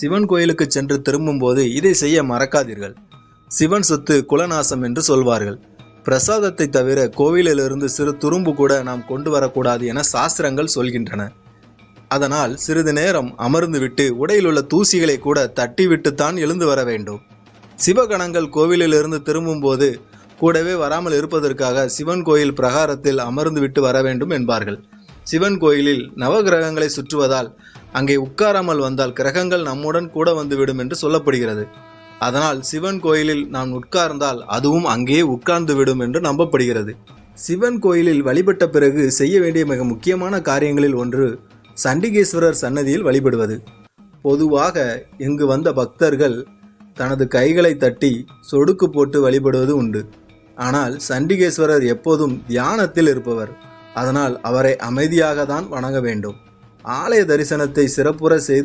சிவன் கோயிலுக்கு சென்று திரும்பும்போது இதை செய்ய மறக்காதீர்கள். சிவன் சொத்து குலநாசம் என்று சொல்வார்கள். பிரசாதத்தை தவிர கோவிலிலிருந்து சிறு துரும்பு கூட நாம் கொண்டு வரக்கூடாது என சாஸ்திரங்கள் சொல்கின்றன. அதனால் சிறிது நேரம் அமர்ந்துவிட்டு உடையில் உள்ள தூசிகளை கூட தட்டிவிட்டுத்தான் எழுந்து வர வேண்டும். சிவகணங்கள் கோவிலிலிருந்து திரும்பும்போது கூடவே வராமல் இருப்பதற்காக சிவன் கோயில் பிரகாரத்தில் அமர்ந்துவிட்டு வர வேண்டும் என்பார்கள். சிவன் கோயிலில் நவகிரகங்களை சுற்றுவதால் அங்கே உட்காராமல் வந்தால் கிரகங்கள் நம்முடன் கூட வந்துவிடும் என்று சொல்லப்படுகிறது. அதனால் சிவன் கோயிலில் நான் உட்கார்ந்தால் அதுவும் அங்கேயே உட்கார்ந்து விடும் என்று நம்பப்படுகிறது. சிவன் கோயிலில் வழிபட்ட பிறகு செய்ய வேண்டிய மிக முக்கியமான காரியங்களில் ஒன்று சண்டிகேஸ்வரர் சன்னதியில் வழிபடுவது. பொதுவாக இங்கு வந்த பக்தர்கள் தனது கைகளை தட்டி சொடுக்கு போட்டு வழிபடுவது உண்டு. ஆனால் சண்டிகேஸ்வரர் எப்போதும் தியானத்தில் இருப்பவர். அதனால் அவரை அமைதியாக தான் வணங்க வேண்டும். ஆலய தரிசனத்தை சிறப்புற செய்து